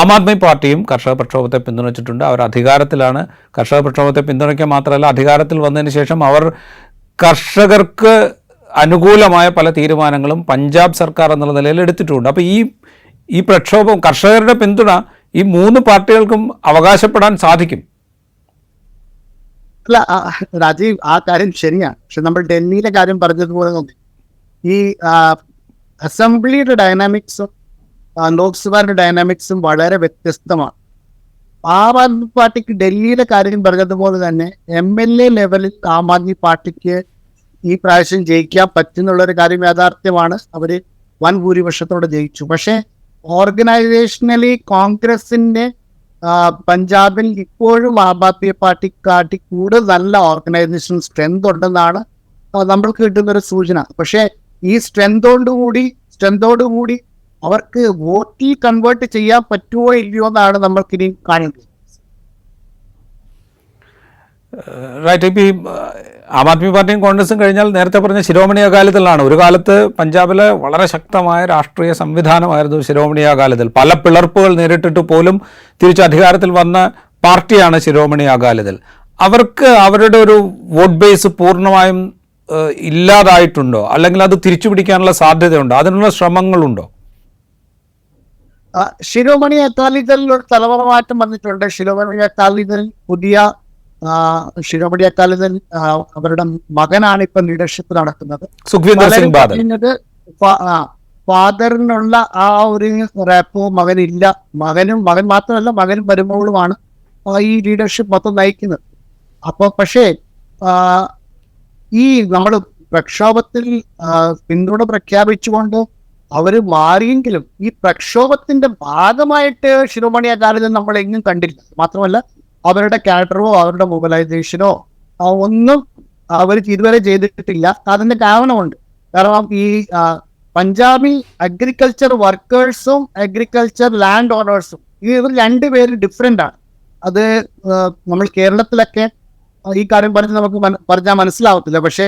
ആം ആദ്മി പാർട്ടിയും കർഷക പ്രക്ഷോഭത്തെ പിന്തുണച്ചിട്ടുണ്ട്. അവർ അധികാരത്തിലാണ്. കർഷക പ്രക്ഷോഭത്തെ പിന്തുണയ്ക്കാൻ മാത്രമല്ല അധികാരത്തിൽ വന്നതിന് ശേഷം അവർ കർഷകർക്ക് അനുകൂലമായ പല തീരുമാനങ്ങളും പഞ്ചാബ് സർക്കാർ എന്നുള്ള നിലയിൽ എടുത്തിട്ടുണ്ട്. അപ്പോൾ ഈ ഈ പ്രക്ഷോഭം കർഷകരുടെ പിന്തുണ ഈ മൂന്ന് പാർട്ടികൾക്കും അവകാശപ്പെടാൻ സാധിക്കും. അല്ല രാജീവ് ആ കാര്യം ശരിയാണ്. പക്ഷെ നമ്മൾ ഡൽഹിയിലെ കാര്യം പറഞ്ഞതുപോലെ നോക്കി. ഈ അസംബ്ലിയുടെ ഡൈനാമിക്സും ആ, ലോക്സഭയുടെ ഡൈനാമിക്സും വളരെ വ്യത്യസ്തമാണ്. ആം ആദ്മി പാർട്ടിക്ക് ഡൽഹിയിലെ കാര്യം പറഞ്ഞതുപോലെ തന്നെ എം എൽ എ ലെവലിൽ ആം ആദ്മി പാർട്ടിക്ക് ഈ പ്രാവശ്യം ജയിക്കാൻ പറ്റുന്നുള്ള ഒരു കാര്യം യാഥാർത്ഥ്യമാണ്. അവർ വൻ ഭൂരിപക്ഷത്തോടെ ജയിച്ചു. പക്ഷേ ഓർഗനൈസേഷണലി കോൺഗ്രസിന്റെ പഞ്ചാബിൽ ഇപ്പോഴും ആം ആദ്മി പാർട്ടിക്കാട്ടി കൂടുതൽ നല്ല ഓർഗനൈസേഷൻ സ്ട്രെങ്ത് ഉണ്ടെന്നാണ് നമ്മൾ നമ്മൾക്ക് കിട്ടുന്ന ഒരു സൂചന. പക്ഷേ ഈ സ്ട്രെങ്തോടുകൂടി സ്ട്രെങ്തോടുകൂടി അവർക്ക് വോട്ടിൽ കൺവേർട്ട് ചെയ്യാൻ പറ്റുമോ ഇല്ലയോ എന്നാണ് നമ്മൾക്കിനി കാണുന്നത് റൈറ്റ് ഇപ്പം ഈ ആ, ആദ്മി പാർട്ടിയും കോൺഗ്രസും കഴിഞ്ഞാൽ നേരത്തെ പറഞ്ഞ ശിരോമണി അകാലിദളാണ് ഒരു കാലത്ത് പഞ്ചാബിലെ വളരെ ശക്തമായ രാഷ്ട്രീയ സംവിധാനമായിരുന്നു ശിരോമണി അകാലിദൾ പല പിളർപ്പുകൾ നേരിട്ടിട്ട് പോലും തിരിച്ച് അധികാരത്തിൽ വന്ന പാർട്ടിയാണ് ശിരോമണി അകാലിദൾ അവർക്ക് അവരുടെ ഒരു വോട്ട് ബേസ് പൂർണമായും ഇല്ലാതായിട്ടുണ്ടോ? അല്ലെങ്കിൽ അത് തിരിച്ചു പിടിക്കാനുള്ള സാധ്യതയുണ്ടോ? അതിനുള്ള ശ്രമങ്ങളുണ്ടോ? ശിരോമണി അക്കാലിദളിൽ ഒരു തലമുറ മാറ്റം വന്നിട്ടുണ്ട്. ശിരോമണി അകാലിദൾ പുതിയ ശിരോമണി അക്കാലിദൾ ആ, അവരുടെ മകനാണ് ഇപ്പൊ ലീഡർഷിപ്പ് നടക്കുന്നത് ഫാദറിനുള്ള ആ ഒരു റാപ്പോ മകനില്ല. മകനും മകൻ മാത്രമല്ല മകനും മരുമകളുമാണ് ആ, ഈ ലീഡർഷിപ്പ് മൊത്തം നയിക്കുന്നത്. അപ്പൊ പക്ഷേ ഈ നമ്മൾ പ്രക്ഷോഭത്തിൽ പിന്തുണ പ്രഖ്യാപിച്ചുകൊണ്ട് അവർ മാറിയെങ്കിലും ഈ പ്രക്ഷോഭത്തിന്റെ ഭാഗമായിട്ട് ശിരോമണി അകാലിദൾ നമ്മൾ എങ്ങും കണ്ടില്ല. മാത്രമല്ല അവരുടെ ക്യാരക്ടറോ അവരുടെ മൊബിലൈസേഷനോ ഒന്നും അവർ ഇതുവരെ ചെയ്തിട്ടില്ല. അതിന്റെ കാരണമുണ്ട്. കാരണം ഈ പഞ്ചാബിൽ അഗ്രികൾച്ചർ വർക്കേഴ്സും അഗ്രികൾച്ചർ ലാൻഡ് ഓണേഴ്സും ഇവർ രണ്ടുപേരും ഡിഫറെന്റ് ആണ്. അത് നമ്മൾ കേരളത്തിലൊക്കെ ഈ കാര്യം പറഞ്ഞ് നമുക്ക് പറഞ്ഞാൽ മനസ്സിലാവത്തില്ല. പക്ഷേ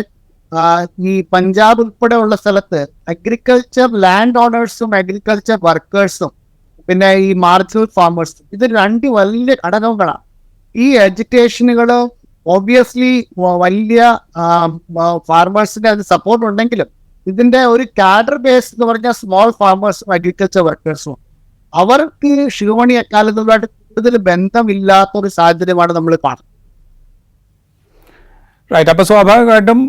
ഈ പഞ്ചാബ് ഉൾപ്പെടെയുള്ള സ്ഥലത്ത് അഗ്രികൾച്ചർ ലാൻഡ് ഓണേഴ്സും അഗ്രികൾച്ചർ വർക്കേഴ്സും പിന്നെ ഈ മാർജിനൽ ഫാമേഴ്സും ഇത് രണ്ട് വലിയ ഘടകങ്ങളാണ്. ഈ എഡ്യൂക്കേഷനുകൾ ഓബിയസ്ലി വലിയ ഫാർമേഴ്സിന്റെ അത് സപ്പോർട്ട് ഉണ്ടെങ്കിലും ഇതിന്റെ ഒരു കാഡർ ബേസ് എന്ന് പറഞ്ഞാൽ സ്മോൾ ഫാർമേഴ്സും അഗ്രികൾച്ചർ വർക്കേഴ്സും അവർക്ക് ശിവമണി അക്കാലത്തുമായിട്ട് കൂടുതൽ ബന്ധമില്ലാത്ത ഒരു സാഹചര്യമാണ് നമ്മൾ കാണുന്നത്. റൈറ്റ് അപ്പോൾ സ്വാഭാവികമായിട്ടും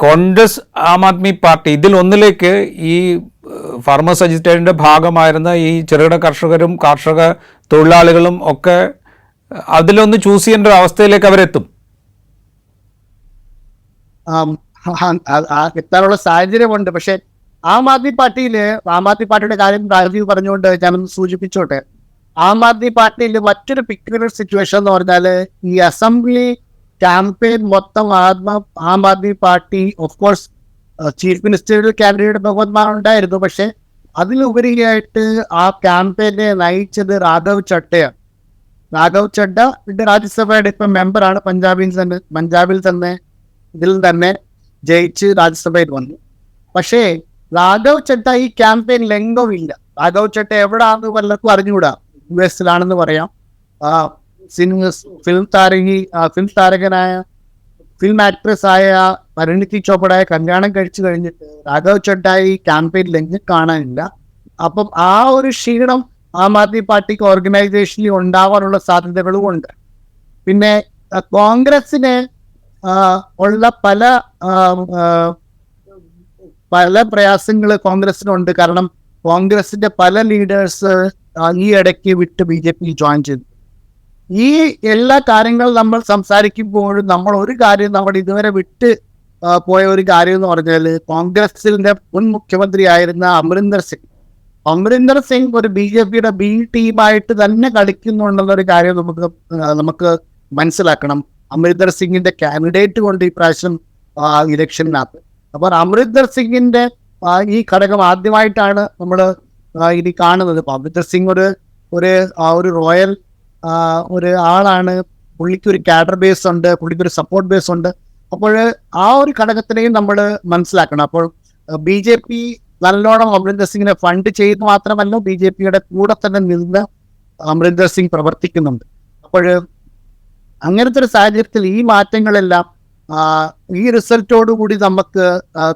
കോൺഗ്രസ് ആം ആദ്മി പാർട്ടി ഇതിൽ ഒന്നിലേക്ക് ഈ ഫാർമേഴ്സ് അജിറ്റേഷന്റെ ഭാഗമായിരുന്ന ഈ ചെറുകിട കർഷകരും കാർഷക തൊഴിലാളികളും ഒക്കെ അതിലൊന്ന് ചൂസ് ചെയ്യേണ്ട ഒരു അവസ്ഥയിലേക്ക് അവരെത്തും. എത്താനുള്ള സാഹചര്യമുണ്ട്. പക്ഷെ ആം ആദ്മി പാർട്ടിയിൽ ആം ആദ്മി പാർട്ടിയുടെ കാര്യം രാജീവ് പറഞ്ഞുകൊണ്ട് ഞാനൊന്ന് സൂചിപ്പിച്ചോട്ടെ. ആം ആദ്മി പാർട്ടിയിൽ മറ്റൊരു പിക്യുലർ സിറ്റുവേഷൻ എന്ന് പറഞ്ഞാൽ ഈ അസംബ്ലി ക്യാമ്പയിൻ മൊത്തം ആത്മ Aam Aadmi party of course chief മിനിസ്റ്ററിൽ candidate Bhagwat ഉണ്ടായിരുന്നു. പക്ഷെ അതിലുപരിയായിട്ട് ആ ക്യാമ്പയിനെ നയിച്ചത് രാഘവ് ചട്ടയാണ്. രാഘവ് ചഡ്ഡ പിന്നെ രാജ്യസഭയുടെ ഇപ്പം മെമ്പറാണ് പഞ്ചാബിൽ തന്നെ പഞ്ചാബിൽ തന്നെ ഇതിൽ തന്നെ ജയിച്ച് രാജ്യസഭയിൽ വന്നു. പക്ഷേ രാഘവ് ചട്ട ഈ ക്യാമ്പയിൻ ലംഘവും ഇല്ല രാഘവ് ചട്ട എവിടാന്ന് വല്ലതും അറിഞ്ഞുകൂടാ യു എസിലാണെന്ന് പറയാം. ഫിലിം താരകി ഫിലിം താരകനായ ഫിലിം ആക്ട്രസ് ആയ പരിണിതി ചോപ്പടയെ കല്യാണം കഴിച്ചു കഴിഞ്ഞിട്ട് രാഘവ് ചട്ട ഈ ക്യാമ്പയിൻ എങ്ങും കാണാനില്ല. അപ്പം ആ ഒരു ക്ഷീണം ആം ആദ്മി പാർട്ടിക്ക് ഓർഗനൈസേഷനിൽ ഉണ്ടാവാനുള്ള സാധ്യതകളും ഉണ്ട് പിന്നെ കോൺഗ്രസിന് ഉള്ള പല പല പ്രയാസങ്ങൾ കോൺഗ്രസിനുണ്ട് കാരണം കോൺഗ്രസിന്റെ പല ലീഡേഴ്സ് ഈ ഇടയ്ക്ക് വിട്ട് ബി ജെ പി ജോയിൻ ചെയ്തു. ഈ എല്ലാ കാര്യങ്ങളും നമ്മൾ സംസാരിക്കുമ്പോഴും നമ്മൾ ഒരു കാര്യം നമ്മൾ ഇതുവരെ വിട്ട് പോയ ഒരു കാര്യം എന്ന് പറഞ്ഞാൽ കോൺഗ്രസിന്റെ മുൻ മുഖ്യമന്ത്രിയായിരുന്ന അമരിന്ദർ സിംഗ് അമറിന്ദർ സിംഗ് ഒരു ബി ജെ പിയുടെ ബി ടീമായിട്ട് തന്നെ കളിക്കുന്നുണ്ടെന്ന ഒരു കാര്യം നമുക്ക് നമുക്ക് മനസ്സിലാക്കണം. അമരിന്ദർ സിംഗിന്റെ കാൻഡിഡേറ്റ് കൊണ്ട് ഈ പ്രാവശ്യം ഇലക്ഷനിനകത്ത്. അപ്പോൾ അമരിന്ദർ സിംഗിന്റെ ഈ ഘടകം ആദ്യമായിട്ടാണ് നമ്മൾ ഇനി കാണുന്നത്. ഇപ്പൊ അമരിന്ദർ സിംഗ് ഒരു ഒരു ആ, ഒരു റോയൽ ഒരു ആളാണ്. പുള്ളിക്ക് ഒരു കാഡർ ബേസ് ഉണ്ട് പുള്ളിക്ക് ഒരു സപ്പോർട്ട് ബേസ് ഉണ്ട്. അപ്പോൾ ആ ഒരു ഘടകത്തിനെയും നമ്മൾ മനസ്സിലാക്കണം. അപ്പോൾ ബി ജെ പി നല്ലോണം അമരീന്ദർ സിംഗിനെ ഫണ്ട് ചെയ്ത് മാത്രമല്ല ബി ജെ പിയുടെ കൂടെ തന്നെ നിന്ന് അമരീന്ദർ സിംഗ് പ്രവർത്തിക്കുന്നുണ്ട്. അപ്പോൾ അങ്ങനത്തെ ഒരു സാഹചര്യത്തിൽ ഈ മാറ്റങ്ങളെല്ലാം ഈ റിസൾട്ടോട് കൂടി നമുക്ക്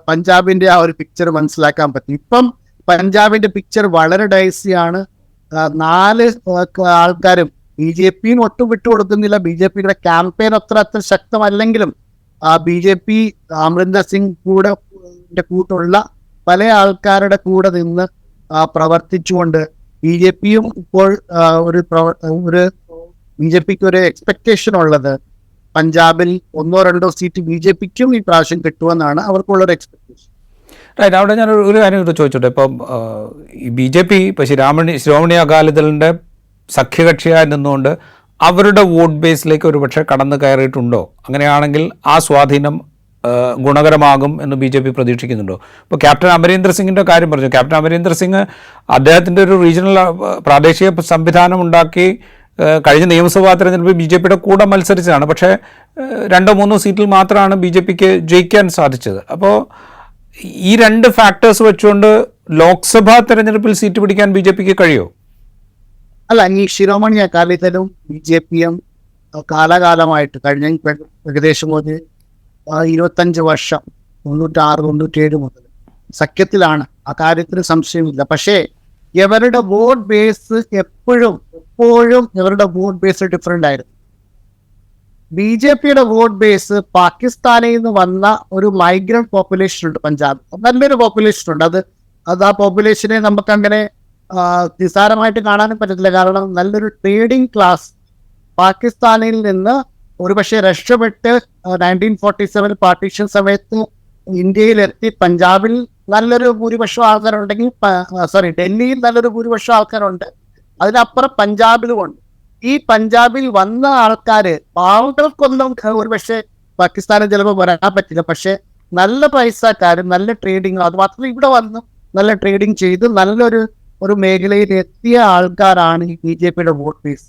പഞ്ചാബിന്റെ ആ ഒരു പിക്ചർ മനസ്സിലാക്കാൻ പറ്റും. ഇപ്പം പഞ്ചാബിന്റെ പിക്ചർ വളരെ ഡൈസിയാണ് നാല് ആൾക്കാരും ബി ജെ പിയും ഒട്ടും വിട്ടുകൊടുക്കുന്നില്ല ബി ജെ പിയുടെ ക്യാമ്പയിൻ അത്ര അത്ര ശക്തമല്ലെങ്കിലും B J P Amarinder Singh കൂടെ കൂട്ടുള്ള പല ആൾക്കാരുടെ കൂടെ നിന്ന് പ്രവർത്തിച്ചുകൊണ്ട് ബി ജെ പിയും ഇപ്പോൾ ഒരു ഒരു ബി ജെ പിക്ക് ഒരു എക്സ്പെക്ടേഷൻ ഉള്ളത്. പഞ്ചാബിൽ ഒന്നോ രണ്ടോ സീറ്റ് ബി ജെ പിക്കും ഈ പ്രാവശ്യം കിട്ടുമെന്നാണ് അവർക്കുള്ള ഒരു എക്സ്പെക്ടേഷൻ റൈറ്റ് അവിടെ ഞാൻ ഒരു- കാര്യം കൂടെ ചോദിച്ചോട്ടെ. ഇപ്പം ഈ ബി ജെ പി ഇപ്പം ശ്രീരാമണി ശ്രോമണി അകാലിദളിന്റെ സഖ്യകക്ഷിയായി നിന്നുകൊണ്ട് അവരുടെ വോട്ട് ബേസിലേക്ക് ഒരുപക്ഷെ കടന്നു കയറിയിട്ടുണ്ടോ? അങ്ങനെയാണെങ്കിൽ ആ സ്വാധീനം ഗുണകരമാകും എന്ന് ബി ജെ പി പ്രതീക്ഷിക്കുന്നുണ്ടോ? ഇപ്പോൾ ക്യാപ്റ്റൻ അമരീന്ദർ സിംഗിന്റെ കാര്യം പറഞ്ഞു. ക്യാപ്റ്റൻ അമരീന്ദർ സിംഗ് അദ്ദേഹത്തിന്റെ ഒരു റീജിയണൽ പ്രാദേശിക സംവിധാനം ഉണ്ടാക്കി കഴിഞ്ഞ നിയമസഭാ തെരഞ്ഞെടുപ്പിൽ ബി ജെ പിയുടെ കൂടെ മത്സരിച്ചതാണ്. പക്ഷേ രണ്ടോ മൂന്നോ സീറ്റിൽ മാത്രമാണ് ബി ജെ പിക്ക് ജയിക്കാൻ സാധിച്ചത്. അപ്പോൾ ഈ രണ്ട് ഫാക്ടേഴ്സ് വെച്ചുകൊണ്ട് ലോക്സഭാ തെരഞ്ഞെടുപ്പിൽ സീറ്റ് പിടിക്കാൻ ബി ജെ പിക്ക് കഴിയോ? അല്ല ഈ ശിരോമണി അകാലിദലും ബി ജെ പിയും കാലാകാലമായിട്ട് കഴിഞ്ഞ ഏക- ഏകദേശം ഒരു ഇരുപത്തഞ്ച് വർഷം തൊണ്ണൂറ്റാറ് തൊണ്ണൂറ്റേഴ് മുതൽ. സഖ്യത്തിലാണ്. ആ കാര്യത്തിന് സംശയമില്ല. പക്ഷേ ഇവരുടെ വോട്ട് ബേസ് എപ്പോഴും എപ്പോഴും ഇവരുടെ വോട്ട് ബേസ് ഡിഫറെന്റ് ആയിരുന്നു. ബി ജെ പിയുടെ വോട്ട് ബേസ് പാകിസ്ഥാനിൽ നിന്ന് വന്ന ഒരു മൈഗ്രന്റ് പോപ്പുലേഷൻ ഉണ്ട് പഞ്ചാബ് നല്ലൊരു പോപ്പുലേഷൻ ഉണ്ട്. അത് അത് ആ പോപ്പുലേഷനെ നമുക്ക് അങ്ങനെ നിസ്സാരമായിട്ട് കാണാനും പറ്റത്തില്ല. കാരണം നല്ലൊരു ട്രേഡിംഗ് ക്ലാസ് പാകിസ്ഥാനിൽ നിന്ന് ഒരുപക്ഷെ രക്ഷപ്പെട്ട് നയന്റീൻ ഫോർട്ടി സെവൻ പാർട്ടീഷൻ സമയത്ത് ഇന്ത്യയിലെത്തി പഞ്ചാബിൽ നല്ലൊരു ഭൂരിപക്ഷം ആൾക്കാരുണ്ടെങ്കിൽ സോറി ഡൽഹിയിൽ നല്ലൊരു ഭൂരിപക്ഷം ആൾക്കാരുണ്ട്. അതിനപ്പുറം പഞ്ചാബിലും ഉണ്ട് ഈ പഞ്ചാബിൽ വന്ന ആൾക്കാര് പാവങ്ങൾക്കൊന്നും ഒരുപക്ഷെ പാകിസ്ഥാനിൽ ചിലപ്പോൾ വരാൻ പറ്റില്ല. പക്ഷെ നല്ല പൈസക്കാരും നല്ല ട്രേഡിങ് അത് ഇവിടെ വന്നു നല്ല ട്രേഡിങ് ചെയ്ത് നല്ലൊരു ഒരു മേഖലയിൽ എത്തിയ ആൾക്കാരാണ് ബി ജെ പിയുടെ വോട്ട് ബേസ്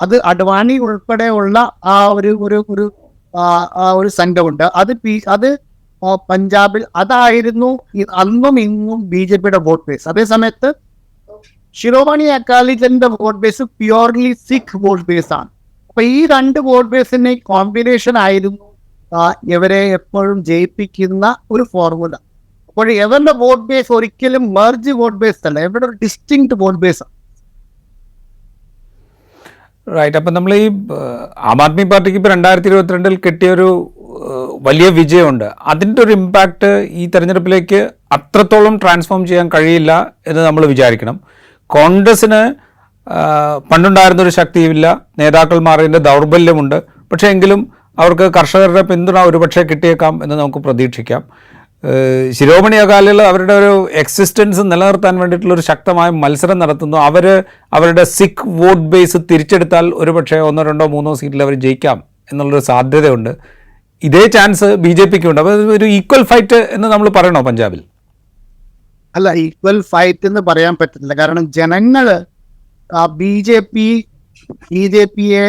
അത് അഡ്വാണി ഉൾപ്പെടെയുള്ള ആ ഒരു ഒരു ഒരു ആ, ഒരു സംഘമുണ്ട്. അത് പി- അത് പഞ്ചാബിൽ അതായിരുന്നു അന്നും ഇന്നും ബി ജെ പിയുടെ വോട്ട് ബേസ് അതേസമയത്ത് Shiromani അക്കാലിദന്റെ vote base purely Sikh vote base ആണ്. അപ്പൊ ഈ രണ്ട് വോട്ട് ബേസിന്റെ കോമ്പിനേഷൻ ആയിരുന്നു ഇവരെ എപ്പോഴും ജയിപ്പിക്കുന്ന ഒരു ഫോർമുല അപ്പോൾ എവരുടെ വോട്ട് ബേസ് ഒരിക്കലും മെർജ് വോട്ട് ബേസ് അല്ല. ഇവരുടെ ഒരു ഡിസ്റ്റിങ് വോട്ട് ബേസ് ആണ്. റൈറ്റ് അപ്പം നമ്മൾ ഈ ആം ആദ്മി പാർട്ടിക്ക് ഇപ്പോൾ രണ്ടായിരത്തി ഇരുപത്തിരണ്ടിൽ കിട്ടിയൊരു വലിയ വിജയമുണ്ട്. അതിന്റെ ഒരു ഇമ്പാക്റ്റ് ഈ തെരഞ്ഞെടുപ്പിലേക്ക് അത്രത്തോളം ട്രാൻസ്ഫോം ചെയ്യാൻ കഴിയില്ല എന്ന് നമ്മൾ വിചാരിക്കണം. കോൺഗ്രസ്സിന് പണ്ടുണ്ടായിരുന്നൊരു ശക്തിയുമില്ല. നേതാക്കൾ മാറിയതിന്റെ ദൗർബല്യമുണ്ട്. പക്ഷേ എങ്കിലും അവർക്ക് കർഷകരുടെ പിന്തുണ ഒരുപക്ഷെ കിട്ടിയേക്കാം എന്ന് നമുക്ക് പ്രതീക്ഷിക്കാം. ശിരോമണി അകാലികൾ അവരുടെ ഒരു എക്സിസ്റ്റൻസ് നിലനിർത്താൻ വേണ്ടിയിട്ടുള്ള ഒരു ശക്തമായ മത്സരം നടത്തുന്നു. അവർ അവരുടെ സിഖ് വോട്ട് ബേസ് തിരിച്ചെടുത്താൽ ഒരുപക്ഷെ ഒന്നോ രണ്ടോ മൂന്നോ സീറ്റിൽ അവർ ജയിക്കാം എന്നുള്ളൊരു സാധ്യതയുണ്ട്. ഇതേ ചാൻസ് ബി ജെ പിക്ക് ഉണ്ട് അപ്പോൾ ഒരു ഈക്വൽ ഫൈറ്റ് എന്ന് നമ്മൾ പറയണോ പഞ്ചാബിൽ? അല്ല ഈക്വൽ ഫൈറ്റ് എന്ന് പറയാൻ പറ്റത്തില്ല. കാരണം ജനങ്ങൾ B J P B J പിയെ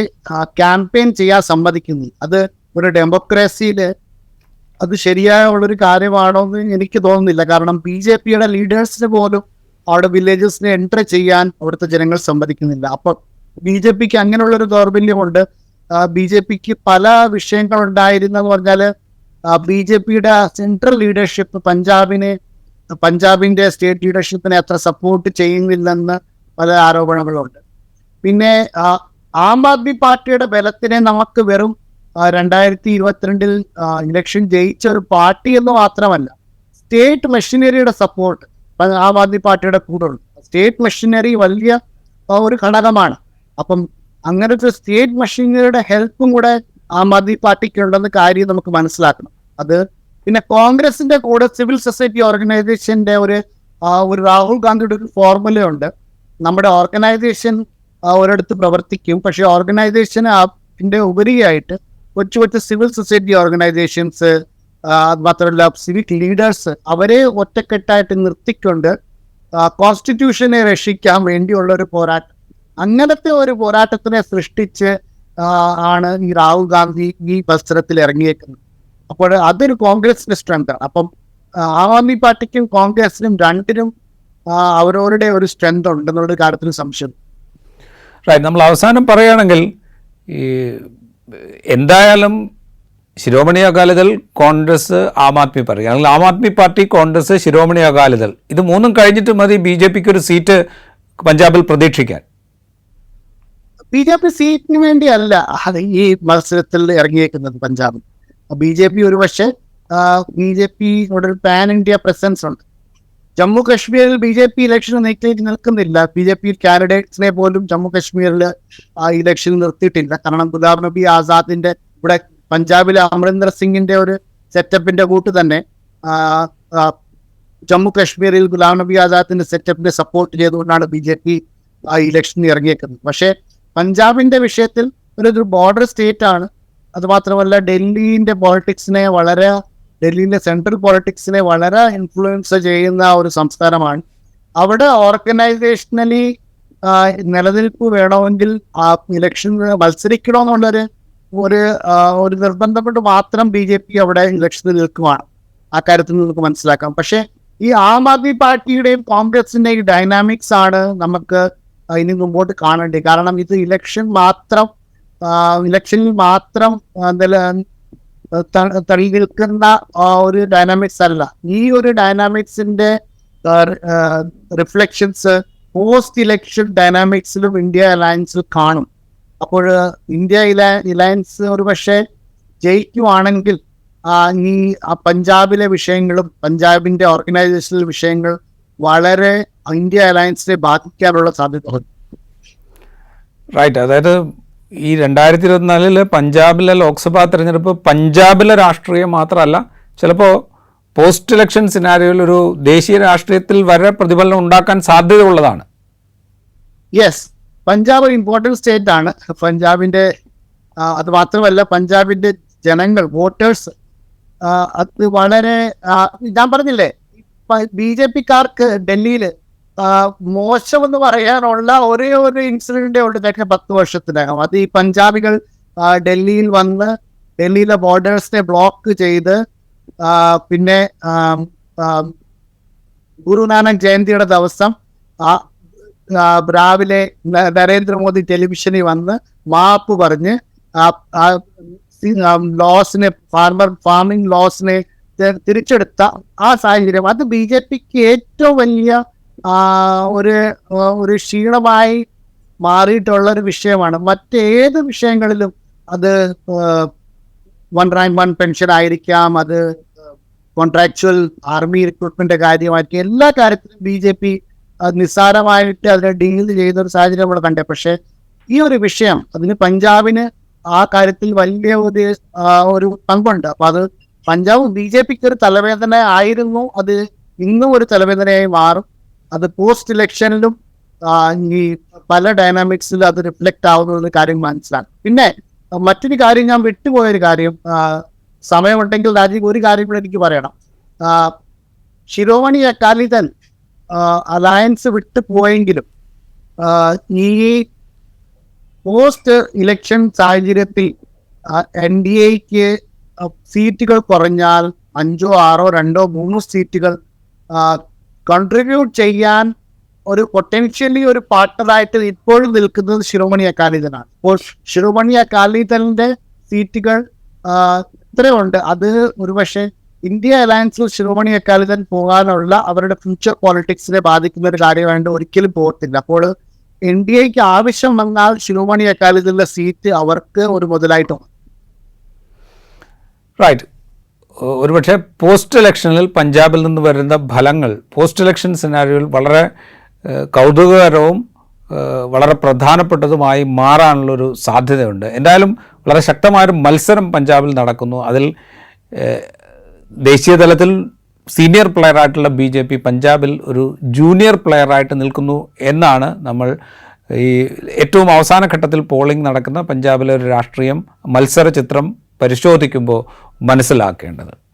ക്യാമ്പയിൻ ചെയ്യാൻ സമ്മതിക്കുന്നു. അത് ഒരു ഡെമോക്രസിയിൽ അത് ശരിയായ ഉള്ളൊരു കാര്യമാണോ എന്ന് എനിക്ക് തോന്നുന്നില്ല. കാരണം ബി ജെ പിയുടെ ലീഡേഴ്സിന് പോലും അവിടെ വില്ലേജസിനെ എന്റർ ചെയ്യാൻ അവിടുത്തെ ജനങ്ങൾ സമ്മതിക്കുന്നില്ല. അപ്പൊ ബി ജെ പിക്ക് അങ്ങനെയുള്ളൊരു ദൗർബല്യമുണ്ട്. ബി ജെ പിക്ക് പല വിഷയങ്ങൾ ഉണ്ടായിരുന്നെന്ന് പറഞ്ഞാൽ ബി ജെ പിയുടെ സെൻട്രൽ ലീഡർഷിപ്പ് പഞ്ചാബിനെ പഞ്ചാബിന്റെ സ്റ്റേറ്റ് ലീഡർഷിപ്പിനെ അത്ര സപ്പോർട്ട് ചെയ്യുന്നില്ലെന്ന് പല ആരോപണങ്ങളുണ്ട്. പിന്നെ ആം ആദ്മി പാർട്ടിയുടെ ബലത്തിനെ നമുക്ക് വെറും രണ്ടായിരത്തി ഇരുപത്തിരണ്ടിൽ ഇലക്ഷൻ ജയിച്ച ഒരു പാർട്ടി എന്ന് മാത്രമല്ല സ്റ്റേറ്റ് മെഷീനറിയുടെ സപ്പോർട്ട് ആം ആദ്മി പാർട്ടിയുടെ കൂടെ ഉണ്ട്. സ്റ്റേറ്റ് മെഷീനറി വലിയ ഒരു ഘടകമാണ്. അപ്പം അങ്ങനത്തെ സ്റ്റേറ്റ് മെഷീനറിയുടെ ഹെൽപ്പും കൂടെ ആം ആദ്മി പാർട്ടിക്ക് ഉണ്ടെന്ന കാര്യം നമുക്ക് മനസ്സിലാക്കണം. അത് പിന്നെ കോൺഗ്രസിന്റെ കൂടെ സിവിൽ സൊസൈറ്റി ഓർഗനൈസേഷന്റെ ഒരു ഒരു രാഹുൽ ഗാന്ധിയുടെ ഒരു ഫോർമുലയുണ്ട് നമ്മുടെ ഓർഗനൈസേഷൻ ഒരിടത്ത് പ്രവർത്തിക്കും. പക്ഷെ ഓർഗനൈസേഷൻ അതിന്റെ ഉപരിയായിട്ട് കൊച്ചു കൊച്ചു സിവിൽ സൊസൈറ്റി ഓർഗനൈസേഷൻസ് അത് മാത്രമല്ല സിവിക് ലീഡേഴ്സ് അവരെ ഒറ്റക്കെട്ടായിട്ട് നിർത്തിക്കൊണ്ട് കോൺസ്റ്റിറ്റ്യൂഷനെ രക്ഷിക്കാൻ വേണ്ടിയുള്ള ഒരു പോരാട്ടം. അങ്ങനത്തെ ഒരു പോരാട്ടത്തിനെ സൃഷ്ടിച്ച് ആണ് ഈ രാഹുൽ ഗാന്ധി ഈ മത്സരത്തിൽ ഇറങ്ങിയേക്കുന്നത്. അപ്പോൾ അതൊരു കോൺഗ്രസിന്റെ സ്ട്രെങ്ത് ആണ്. അപ്പം ആ, ആദ്മി പാർട്ടിക്കും കോൺഗ്രസിനും രണ്ടിനും അവരവരുടെ ഒരു സ്ട്രെങ്ത് ഉണ്ടെന്നുള്ള കാര്യത്തിൽ സംശയം. റൈറ്റ് നമ്മൾ അവസാനം പറയുകയാണെങ്കിൽ ഈ എന്തായാലും ശിരോമണി അകാലിദൾ കോൺഗ്രസ് ആം ആദ്മി പാർട്ടി അല്ലെങ്കിൽ ആം ആദ്മി പാർട്ടി കോൺഗ്രസ് ശിരോമണി അകാലിദൾ ഇത് മൂന്നും കഴിഞ്ഞിട്ട് മതി ബി ജെ പിക്ക് ഒരു സീറ്റ് പഞ്ചാബിൽ പ്രതീക്ഷിക്കാൻ. ബി ജെ പി സീറ്റിന് വേണ്ടിയല്ല ഈ മത്സരത്തിൽ ഇറങ്ങിയേക്കുന്നത് പഞ്ചാബിൽ ബി ജെ പി ഒരു പക്ഷേ ബി ജെ പി ഒരു പാൻ ഇന്ത്യ പ്രസൻസ് ഉണ്ട്. ജമ്മു കാശ്മീരിൽ ബി ജെ പി ഇലക്ഷൻ നീക്കി നിൽക്കുന്നില്ല. ബി ജെ പി കാൻഡിഡേറ്റ്സിനെ പോലും ജമ്മു കാശ്മീരിൽ ആ ഇലക്ഷൻ നിർത്തിയിട്ടില്ല. കാരണം ഗുലാം നബി ആസാദിന്റെ ഇവിടെ പഞ്ചാബിലെ അമരീന്ദർ സിംഗിന്റെ ഒരു സെറ്റപ്പിന്റെ കൂട്ട് തന്നെ ജമ്മു കാശ്മീരിൽ ഗുലാം നബി ആസാദിന്റെ സെറ്റപ്പിനെ സപ്പോർട്ട് ചെയ്തുകൊണ്ടാണ് ബി ജെ പി ആ ഇലക്ഷനിൽ ഇറങ്ങിയേക്കുന്നത്. പക്ഷേ പഞ്ചാബിന്റെ വിഷയത്തിൽ ഒരു ബോർഡർ സ്റ്റേറ്റ് ആണ്. അത് മാത്രമല്ല ഡൽഹിന്റെ പോളിറ്റിക്സിനെ വളരെ ഡൽഹിയിലെ സെൻട്രൽ പോളിറ്റിക്സിനെ വളരെ ഇൻഫ്ലുവൻസ് ചെയ്യുന്ന ഒരു സംസ്ഥാനമാണ് അവിടെ ഓർഗനൈസേഷണലി നിലനിൽപ്പ് വേണമെങ്കിൽ ആ ഇലക്ഷൻ മത്സരിക്കണമെന്നുള്ളൊരു ഒരു ഒരു നിർബന്ധം കൊണ്ട് മാത്രം ബി ജെ പി അവിടെ ഇലക്ഷനിൽ നിൽക്കുവാണ്. ആ കാര്യത്തിൽ നമുക്ക് മനസ്സിലാക്കാം. പക്ഷേ ഈ ആം ആദ്മി പാർട്ടിയുടെയും കോൺഗ്രസിന്റെയും ഡൈനാമിക്സ് ആണ് നമുക്ക് ഇനി മുമ്പോട്ട് കാണേണ്ടത്. കാരണം ഇത് ഇലക്ഷൻ മാത്രം ഇലക്ഷനിൽ മാത്രം നില- നിൽക്കുന്ന ഒരു ഡൈനാമിക്സ് അല്ല. ഈ ഒരു ഡൈനാമിക്സിന്റെ റിഫ്ലക്ഷൻസ് പോസ്റ്റ് ഇലക്ഷൻ ഡൈനാമിക്സിലും ഇന്ത്യ അലയൻസിൽ കാണും. അപ്പോൾ ഇന്ത്യ ഇലയൻസ് ഒരു പക്ഷേ ജയിക്കുവാണെങ്കിൽ ഈ പഞ്ചാബിലെ വിഷയങ്ങളും പഞ്ചാബിന്റെ ഓർഗനൈസേഷണൽ വിഷയങ്ങൾ വളരെ ഇന്ത്യ അലയൻസിനെ ബാധിക്കാനുള്ള സാധ്യത റൈറ്റ് അതായത് ഈ രണ്ടായിരത്തി ഇരുപത്തിനാലിൽ പഞ്ചാബിലെ ലോക്സഭാ തെരഞ്ഞെടുപ്പ് പഞ്ചാബിലെ രാഷ്ട്രീയം മാത്രമല്ല ചിലപ്പോൾ പോസ്റ്റ് ഇലക്ഷൻ സിനാരിയോയിൽ ഒരു ദേശീയ രാഷ്ട്രീയത്തിൽ വരെ പ്രതിഫലനം ഉണ്ടാക്കാൻ സാധ്യതയുള്ളതാണ്. യെസ് പഞ്ചാബ് ഒരു ഇമ്പോർട്ടന്റ് സ്റ്റേറ്റ് ആണ്. പഞ്ചാബിന്റെ അത് മാത്രമല്ല പഞ്ചാബിന്റെ ജനങ്ങൾ വോട്ടേഴ്സ് അത് വളരെ ഞാൻ പറഞ്ഞില്ലേ ബി ജെ പിക്കാർക്ക് ഡൽഹിയിൽ മോശമെന്ന് പറയാനുള്ള ഒരേ ഒരു ഇൻസിഡന്റ് ഉണ്ട് കഴിഞ്ഞ പത്ത് വർഷത്തിനകം. അത് ഈ പഞ്ചാബികൾ ഡൽഹിയിൽ വന്ന് ഡൽഹിയിലെ ബോർഡേഴ്സിനെ ബ്ലോക്ക് ചെയ്ത് പിന്നെ ഗുരുനാനക് ജയന്തിയുടെ ദിവസം രാവിലെ നരേന്ദ്രമോദി ടെലിവിഷനിൽ വന്ന് മാപ്പ് പറഞ്ഞ് ലോസിനെ ഫാർമർ ഫാമിംഗ് ലോസിനെ തിരിച്ചെടുത്ത ആ സാഹചര്യം. അത് ബി ജെ പിക്ക് ഏറ്റവും വലിയ ഒരു ഒരു ക്ഷീണമായി മാറിയിട്ടുള്ള ഒരു വിഷയമാണ്. മറ്റേത് വിഷയങ്ങളിലും അത് വൺ റാങ്ക് വൺ പെൻഷൻ ആയിരിക്കാം അത് കോൺട്രാക്ച്വൽ ആർമി റിക്രൂട്ട്മെന്റ് കാര്യമായിരിക്കും എല്ലാ കാര്യത്തിലും ബി ജെ പി നിസ്സാരമായിട്ട് അതിനെ ഡീൽ ചെയ്യുന്ന ഒരു സാഹചര്യം നമ്മൾ കണ്ടേ. പക്ഷേ ഈ ഒരു വിഷയം അതിന് പഞ്ചാബിന് ആ കാര്യത്തിൽ വലിയ ഒരു ഒരു പങ്കുണ്ട്. അപ്പൊ അത് പഞ്ചാബ് ബി ജെ പിക്ക് ഒരു തലവേദന ആയിരുന്നു. അത് ഇന്നും ഒരു തലവേദനയായി മാറും. അത് പോസ്റ്റ് ഇലക്ഷനിലും ഈ പല ഡൈനാമിക്സിലും അത് റിഫ്ലക്റ്റ് ആവുന്ന കാര്യം മനസ്സിലാക്കും പിന്നെ മറ്റൊരു കാര്യം ഞാൻ വിട്ടുപോയൊരു കാര്യം സമയമുണ്ടെങ്കിൽ രാജീവ് ഒരു കാര്യം കൂടെ എനിക്ക് പറയണം. ശിരോമണി അകാലിദൾ അലയൻസ് വിട്ടു പോയെങ്കിലും ഈ പോസ്റ്റ് ഇലക്ഷൻ സാഹചര്യത്തിൽ എൻ ഡി എക്ക് സീറ്റുകൾ കുറഞ്ഞാൽ അഞ്ചോ ആറോ രണ്ടോ മൂന്നോ സീറ്റുകൾ കൺട്രിബ്യൂട്ട് ചെയ്യാൻ ഒരു പൊട്ടൻഷ്യലി ഒരു പാർട്ണറായിട്ട് ഇപ്പോഴും നിൽക്കുന്നത് ശിരോമണി അകാലിദനാണ് ഇപ്പോൾ ശിരോമണി അകാലിതലിന്റെ സീറ്റുകൾ ഇത്രയുണ്ട്. അത് ഒരുപക്ഷെ ഇന്ത്യ അലയൻസിൽ ശിരോമണി അകാലിദൻ പോകാനുള്ള അവരുടെ ഫ്യൂച്ചർ പോളിറ്റിക്സിനെ ബാധിക്കുന്ന ഒരു കാര്യമായിട്ട് ഒരിക്കലും പോകത്തില്ല. അപ്പോൾ എൻ ഡി എക്ക് ആവശ്യം വന്നാൽ ശിരോമണി അകാലിദളിന്റെ സീറ്റ് അവർക്ക് ഒരു മുതലായിട്ട്. റൈറ്റ് ഒരുപക്ഷെ പോസ്റ്റ് ഇലക്ഷനിൽ പഞ്ചാബിൽ നിന്ന് വരുന്ന ഫലങ്ങൾ പോസ്റ്റ് ഇലക്ഷൻ സിനാരിയോയിൽ വളരെ കൗതുകകരവും വളരെ പ്രധാനപ്പെട്ടതുമായി മാറാനുള്ളൊരു സാധ്യതയുണ്ട്. എന്തായാലും വളരെ ശക്തമായൊരു മത്സരം പഞ്ചാബിൽ നടക്കുന്നു. അതിൽ ദേശീയ തലത്തിൽ സീനിയർ പ്ലെയറായിട്ടുള്ള ബി ജെ പി പഞ്ചാബിൽ ഒരു ജൂനിയർ പ്ലെയറായിട്ട് നിൽക്കുന്നു എന്നാണ് നമ്മൾ ഈ ഏറ്റവും അവസാന ഘട്ടത്തിൽ പോളിംഗ് നടക്കുന്ന പഞ്ചാബിലെ ഒരു രാഷ്ട്രീയം മത്സര ചിത്രം പരിശോധിക്കുമ്പോൾ മനസ്സിലാക്കേണ്ടത്.